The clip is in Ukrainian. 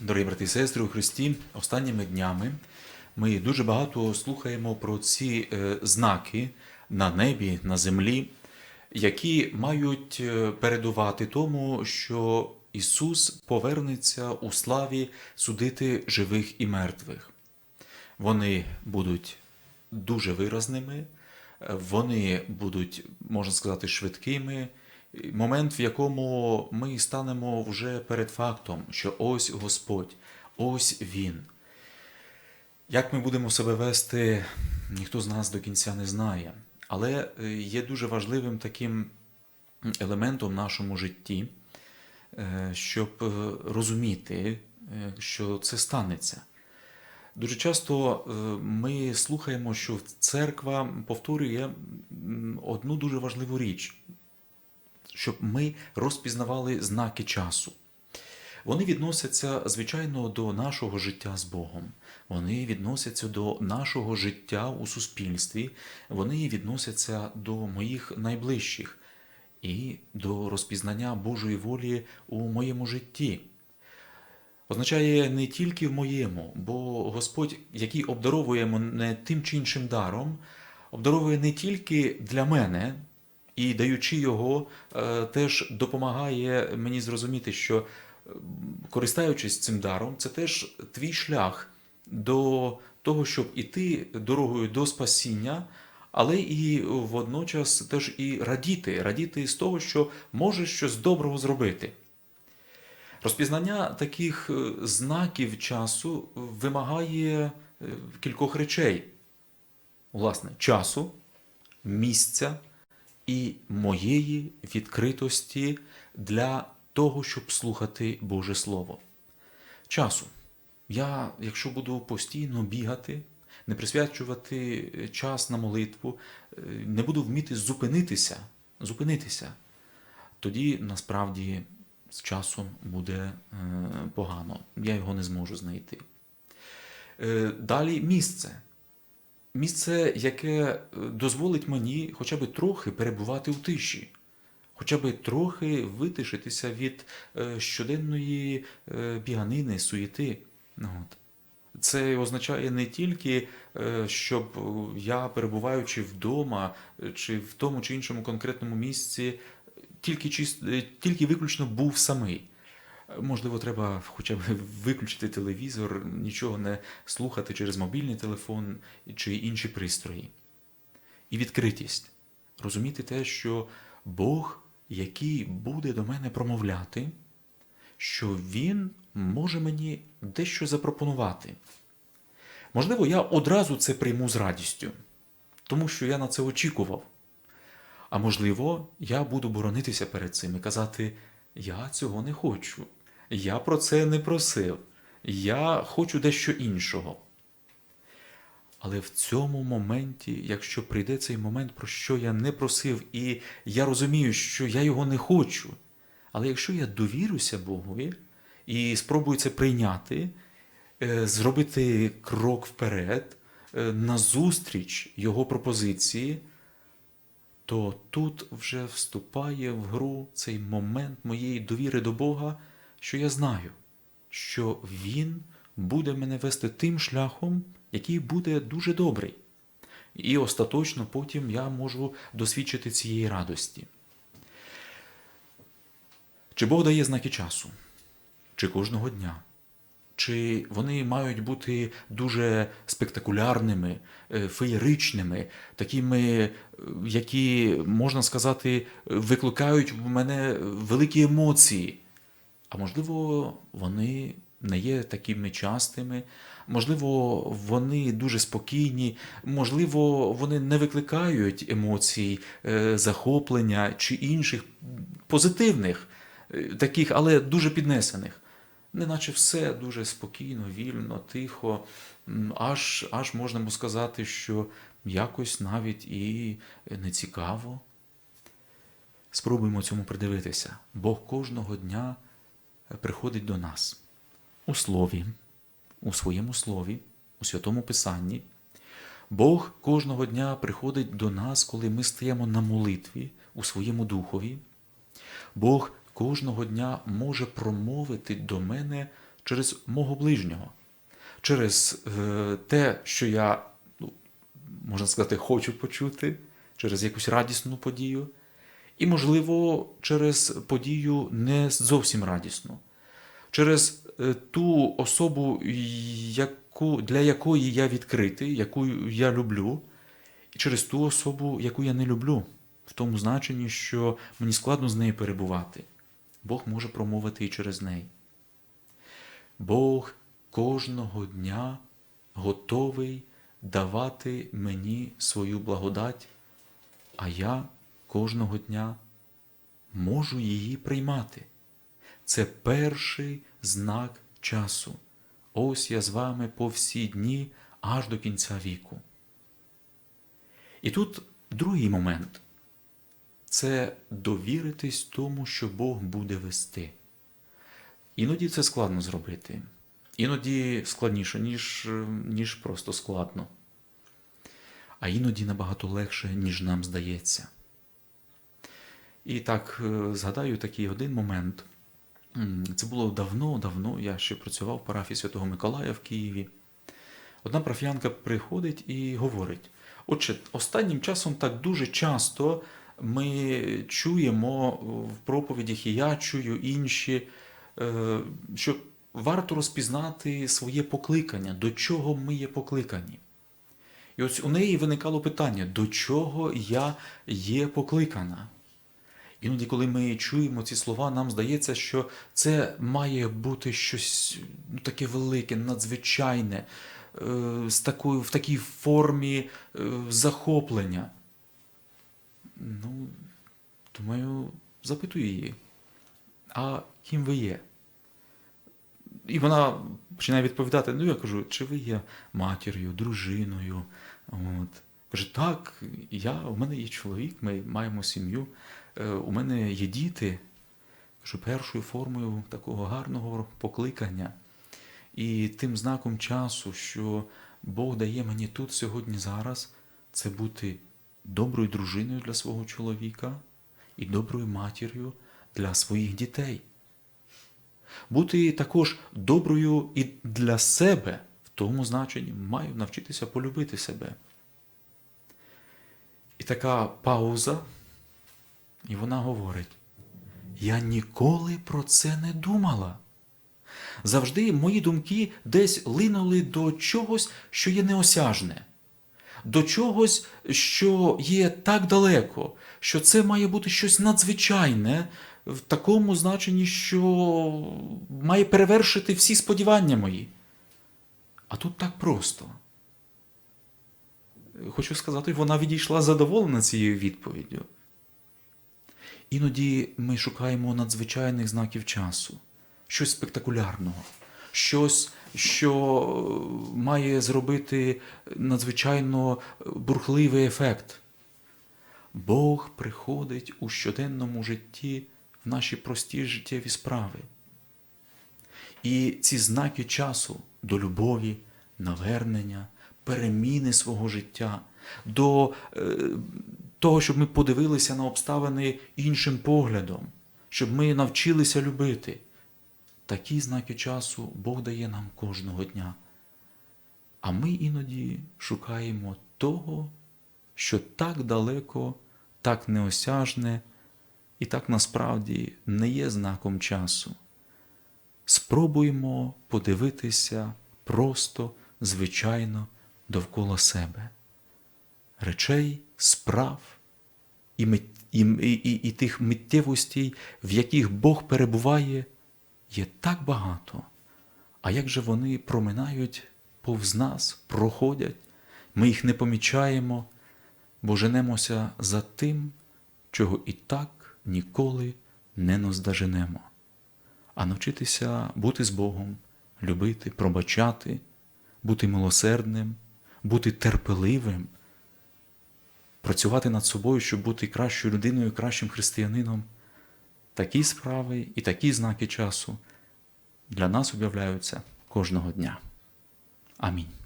Дорогі брати і сестри у Христі, останніми днями ми дуже багато слухаємо про ці е, знаки на небі, на землі, які мають е, передувати тому, що Ісус повернеться у славі судити живих і мертвих. Вони будуть дуже виразними, е, вони будуть, можна сказати, швидкими. Момент, в якому ми станемо вже перед фактом, що ось Господь, ось Він. Як ми будемо себе вести, ніхто з нас до кінця не знає. Але е, є дуже важливим таким елементом в нашому житті, е, щоб е, розуміти, що це станеться. Дуже часто ми слухаємо, що церква повторює одну дуже важливу річ, щоб ми розпізнавали знаки часу. Вони відносяться, звичайно, до нашого життя з Богом. Вони відносяться до нашого життя у суспільстві, вони відносяться до моїх найближчих і до розпізнання Божої волі у моєму житті означає не тільки в моєму, бо Господь, який обдаровує мене тим чи іншим даром, обдаровує не тільки для мене, і даючи його, е, теж допомагає мені зрозуміти, що користаючись цим даром, це теж твій шлях до того, щоб іти дорогою до спасіння, але і водночас теж і радіти, радіти з того, що можеш щось доброго зробити. Розпізнання таких е, знаків часу вимагає е, кількох речей: власне, часу, місця і моєї відкритості для того, щоб слухати Боже Слово. Часу. Я, якщо буду постійно бігати, не присвячувати е, час на молитву, е, не буду вміти зупинитися, зупинитися, тоді насправді з часом буде е, погано. Я його не зможу знайти. Далі місце. Місце, яке е, дозволить мені хоча б трохи перебувати в тиші, хоча б трохи витишитися від е, щоденної е, біганини, суєти. Ну, От. Це означає не тільки, щоб я, перебуваючи вдома чи в тому чи іншому конкретному місці, тільки, тільки виключно був самий. Можливо, треба хоча б виключити телевізор, нічого не слухати через мобільний телефон чи інші пристрої. І відкритість. Розуміти те, що Бог, який буде до мене промовляти, що Він може мені дещо запропонувати. Можливо, я одразу це прийму з радістю, тому що я на це очікував. А можливо, я буду боронитися перед цим і казати: я цього не хочу, я про це не просив, я хочу дещо іншого. Але в цьому моменті, якщо прийде цей момент, про що я не просив, і я розумію, що я його не хочу, але якщо я довірюся Богові і спробую це прийняти, е, зробити крок вперед, е, назустріч Його пропозиції, то тут вже вступає в гру цей момент моєї довіри до Бога, що я знаю, що Він буде мене вести тим шляхом, який буде дуже добрий. І остаточно потім я можу досвідчити цієї радості. Чи Бог дає знаки часу? Чи кожного дня? Чи вони мають бути дуже спектакулярними, е, феєричними, такими, е, які, можна сказати, викликають в мене великі емоції? А можливо, вони не є такими частими, можливо, вони дуже спокійні, можливо, вони не викликають емоцій, е, захоплення чи інших позитивних, е, таких, але дуже піднесених. Неначе все дуже спокійно, вільно, тихо, аж, аж можна сказати, що якось навіть і не цікаво. Спробуємо цьому придивитися. Бог кожного дня приходить до нас у слові, у своєму слові, у святому Писанні. Бог кожного дня приходить до нас, коли ми стаємо на молитві у своєму духові. Бог кожного дня може промовити до мене через мого ближнього, через е, те, що я, ну, можна сказати, хочу почути, через якусь радісну подію, і, можливо, через подію не зовсім радісну, через е, ту особу, яку, для якої я відкритий, яку я люблю, і через ту особу, яку я не люблю, в тому значенні, що мені складно з нею перебувати. Бог може промовити і через неї. Бог кожного дня готовий давати мені свою благодать, а я кожного дня можу її приймати. Це перший знак часу. Ось я з вами по всі дні аж до кінця віку. І тут другий момент це довіритись тому, що Бог буде вести. Іноді це складно зробити. Іноді складніше, ніж, ніж просто складно. А іноді набагато легше, ніж нам здається. І так, е, згадаю такий один момент. Це було давно-давно, я ще працював в парафії Святого Миколая в Києві. Одна парафіянка приходить і говорить: Отже, останнім часом так дуже часто ми чуємо в проповідях, і я чую інші, е, що варто розпізнати своє покликання, до чого ми є покликані. І ось у неї виникало питання, до чого я є покликана. Іноді, коли ми чуємо ці слова, нам здається, що це має бути щось ну, таке велике, надзвичайне, е, з такою, в такій формі е, захоплення. Ну, думаю, запитую її, а ким ви є? І вона починає відповідати: ну, я кажу, чи ви є матір'ю, дружиною? От. Каже, так, я, у мене є чоловік, ми маємо сім'ю, у мене є діти. Кажу, першою формою такого гарного покликання і тим знаком часу, що Бог дає мені тут сьогодні зараз, це бути доброю дружиною для свого чоловіка і доброю матір'ю для своїх дітей. Бути також доброю і для себе, в тому значенні маю навчитися полюбити себе. І така пауза, і вона говорить: я ніколи про це не думала. Завжди мої думки десь линули до чогось, що є неосяжне, до чогось, що є так далеко, що це має бути щось надзвичайне в такому значенні, що має перевершити всі сподівання мої. А тут так просто. Хочу сказати, вона відійшла задоволена цією відповіддю. Іноді ми шукаємо надзвичайних знаків часу, щось спектакулярного, щось, що має зробити надзвичайно бурхливий ефект. Бог приходить у щоденному житті в наші прості життєві справи. І ці знаки часу до любові, навернення, переміни свого життя, до е, того, щоб ми подивилися на обставини іншим поглядом, щоб ми навчилися любити. Такі знаки часу Бог дає нам кожного дня. А ми іноді шукаємо того, що так далеко, так неосяжне і так насправді не є знаком часу. Спробуємо подивитися просто, звичайно, довкола себе, речей, справ і, і, і, і, тих миттєвостей, в яких Бог перебуває, є так багато. А як же вони проминають повз нас, проходять, ми їх не помічаємо, бо женемося за тим, чого і так ніколи не наздоженемо. А навчитися бути з Богом, любити, пробачати, бути милосердним, бути терпеливим, працювати над собою, щоб бути кращою людиною, кращим християнином. Такі справи і такі знаки часу для нас об'являються кожного дня. Амінь.